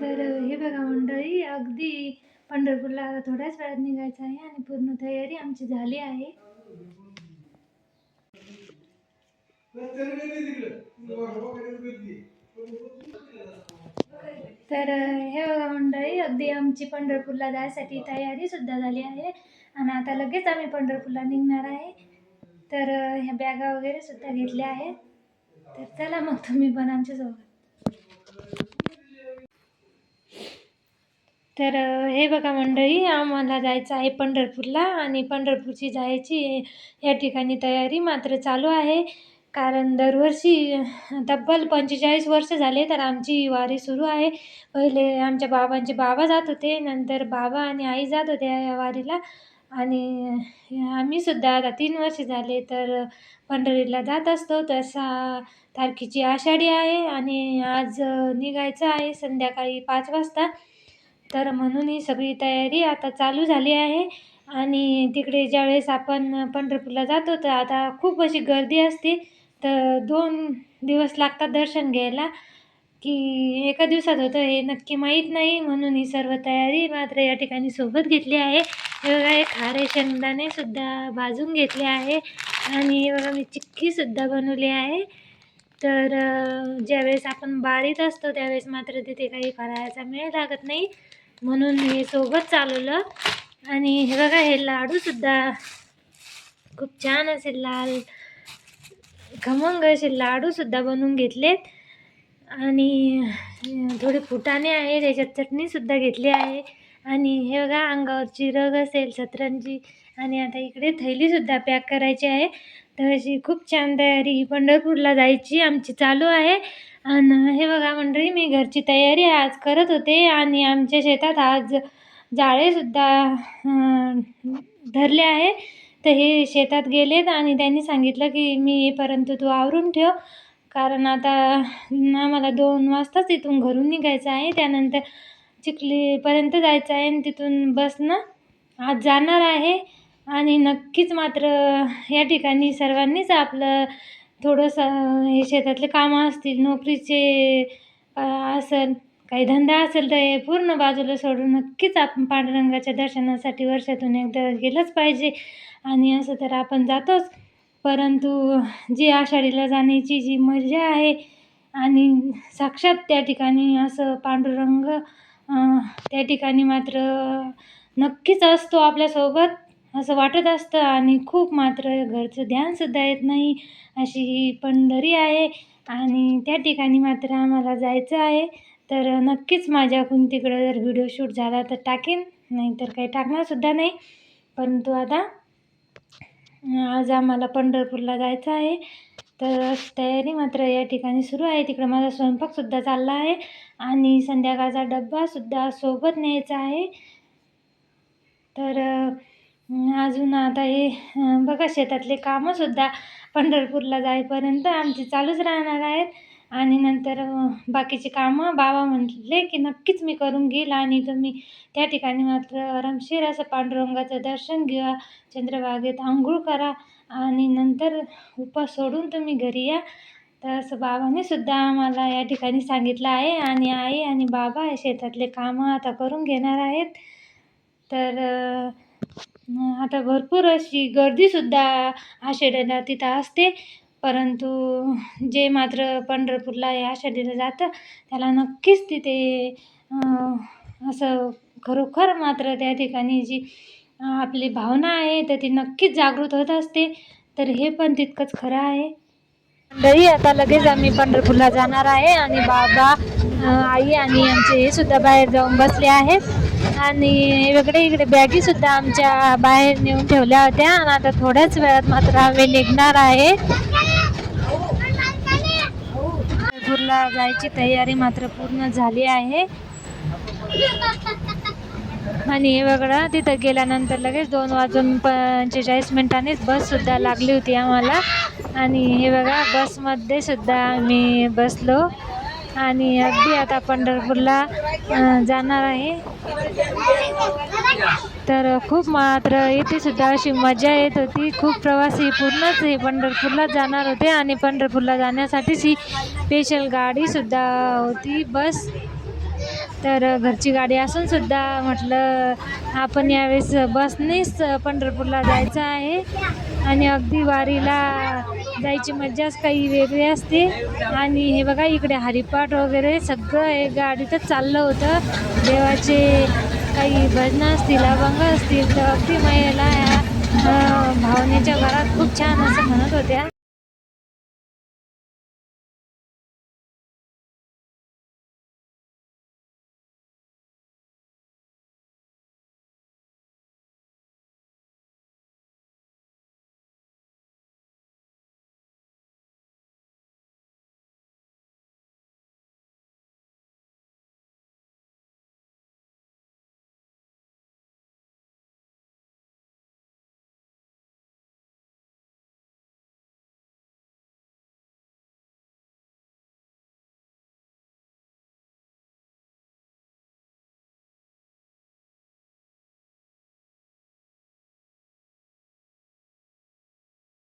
तर हे बघा मंडळी अगदी पंढरपूरला आता थोड्याच वेळात निघायचं आहे आणि पूर्ण तयारी आमची झाली आहे. तर हे बघा मंडळी अगदी आमची पंढरपूरला जायसाठी तयारी सुद्धा झाली आहे आणि आता लगेच आम्ही पंढरपूरला निघणार आहे. तर ह्या बॅगा वगैरे सुद्धा घेतल्या आहेत. तर चला मग तुम्ही पण आमच्यासोबत तर हे बघा मंडळी आम्हाला जायचं आहे पंढरपूरला आणि पंढरपूरची जायची या ठिकाणी तयारी मात्र चालू आहे. कारण दरवर्षी तब्बल पंचेचाळीस वर्ष झाले तर आमची वारी सुरू आहे. पहिले आमच्या बाबांचे बाबा जात होते नंतर बाबा आणि आई जात होत्या या वारीला. आणि आम्ही सुद्धा आता तीन वर्ष झाले तर पंढरीला जात असतो. तसा तारखेची आषाढी आहे आणि आज निघायचं आहे संध्याकाळी पाच वाजता. तर म्हणून ही सगळी तयारी आता चालू झाली आहे. आणि तिकडे ज्यावेळेस आपण पंढरपूरला जातो तर आता खूप अशी गर्दी असते. तर दोन दिवस लागतात दर्शन घ्यायला. की एका दिवसात होतं हे नक्की माहीत नाही. म्हणून ही सर्व तयारी मात्र या ठिकाणी सोबत घेतली आहे. हे बघा एक खारे शेंगदाणेसुद्धा भाजून घेतले आहे. आणि हे बघा मी चिक्कीसुद्धा बनवली आहे. तर ज्यावेळेस आपण बारीत असतो त्यावेळेस मात्र तिथे काही फराळाचा मेळ लागत नाही. म्हणून हे सोबत चालवलं. आणि हे बघा हे लाडूसुद्धा खूप छान असे लाल खमंग असे लाडूसुद्धा बनवून घेतलेत. आणि थोडी थोडे फुटाणे आहे त्याच्यात चटणीसुद्धा घेतली आहे. आणि हे बघा अंगावरची रग असेल सतरंजी आणि आता इकडे थैलीसुद्धा पॅक करायची आहे. तर अशी खूप छान तयारी पंढरपूरला जायची आमची चालू आहे. आणि हे बघा मंडळी मी घरची तयारी आज करत होते आणि आमच्या शेतात आज जाळेसुद्धा धरले आहे. तर हे शेतात गेलेत आणि त्यांनी सांगितलं की मी येईपर्यंत तू आवरून ठेव. कारण आता आम्हाला दोन वाजताच इथून घरून निघायचं आहे. त्यानंतर चिखलीपर्यंत जायचं आहे आणि तिथून बसनं आज जाणार आहे. आणि नक्कीच मात्र या ठिकाणी सर्वांनीच आपलं थोडंसं हे शेतातले कामं असतील नोकरीचे असेल काही धंदा असेल तर हे पूर्ण बाजूला सोडून नक्कीच आपण पांडुरंगाच्या दर्शनासाठी वर्षातून एकदा गेलंच पाहिजे. आणि असं तर आपण जातोच. परंतु जी आषाढीला जाण्याची जी मजा आहे आणि साक्षात त्या ठिकाणी असं पांडुरंग त्या ठिकाणी मात्र नक्कीच असतो आपल्यासोबत. असं वाटत असतं आणि खूप मात्र घरचं ध्यानसुद्धा येत नाही अशी ही पंढरी आहे. आणि त्या ठिकाणी मात्र आम्हाला जायचं आहे. तर नक्कीच माझ्याकडून तिकडं जर व्हिडिओ शूट झाला तर टाकेन नाहीतर काही टाकणारसुद्धा नाही. परंतु आता आज आम्हाला पंढरपूरला जायचं आहे. तर तयारी मात्र या ठिकाणी सुरू आहे. तिकडं माझा स्वयंपाकसुद्धा चालला आहे. आणि संध्याकाळचा डब्बासुद्धा सोबत न्यायचा आहे. तर अजून आता हे बघा शेतातले कामंसुद्धा पंढरपूरला जाईपर्यंत आमची चालूच राहणार आहेत. आणि नंतर बाकीची कामं बाबा म्हटले की नक्कीच मी करून घेईल. आणि तुम्ही त्या ठिकाणी मात्र आरामशीर असं पांडुरंगाचं दर्शन घ्या चंद्रभागेत आंघोळ करा आणि नंतर उपास सोडून तुम्ही घरी या. तर असं सुद्धा आम्हाला या ठिकाणी सांगितलं आहे. आणि आई आणि बाबा हे शेतातले कामं आता करून घेणार आहेत. तर आता भरपूर अशी गर्दीसुद्धा आषाढीला तिथं असते. परंतु जे मात्र पंढरपूरला या आषाढीला जातं त्याला नक्कीच तिथे असं खरोखर मात्र त्या ठिकाणी जी आपली भावना आहे तर ती नक्कीच जागृत होत असते. तर हे पण तितकंच खरं आहे. मंडळी आता लगेच आम्ही पंढरपूरला जाणार आहे आणि बाबा आई आणि आमचे हे सुद्धा बाहेर जाऊन बसले आहेत. आणि वेगळे इकडे बॅगी सुद्धा आमच्या बाहेर नेऊन ठेवल्या होत्या. आणि आता थोड्याच वेळात मात्र आम्ही निघणार आहे. पंढरपूरला जायची तयारी मात्र पूर्ण झाली आहे. आणि हे वेगळं तिथं गेल्यानंतर लगेच दोन वाजून पंचेचाळीस मिनिटांनीच बससुद्धा लागली होती आम्हाला. आणि हे बघा बसमध्ये सुद्धा आम्ही बसलो. आणि अगदी आता पंढरपूरला जाणार आहे. तर खूप मात्र इथे सुद्धा अशी मजा येत होती. खूप प्रवासी पूर्णच हे पंढरपूरला जाणार होते आणि पंढरपूरला जाण्यासाठीच ही स्पेशल गाडीसुद्धा होती. बस तर घरची गाडी असून सुद्धा म्हटलं आपण यावेळेस बसनेच पंढरपूरला जायचं आहे. आणि अगदी वारीला जायची मज्जाच काही वेगळी असते. आणि हे बघा इकडे हरिपाठ वगैरे सगळं हे गाडीतच चाललं होतं. देवाचे काही भजनं असतील अभंग असतील तर अगदी महिला ह्या भावनेच्या घरात खूप छान असं म्हणत होत्या.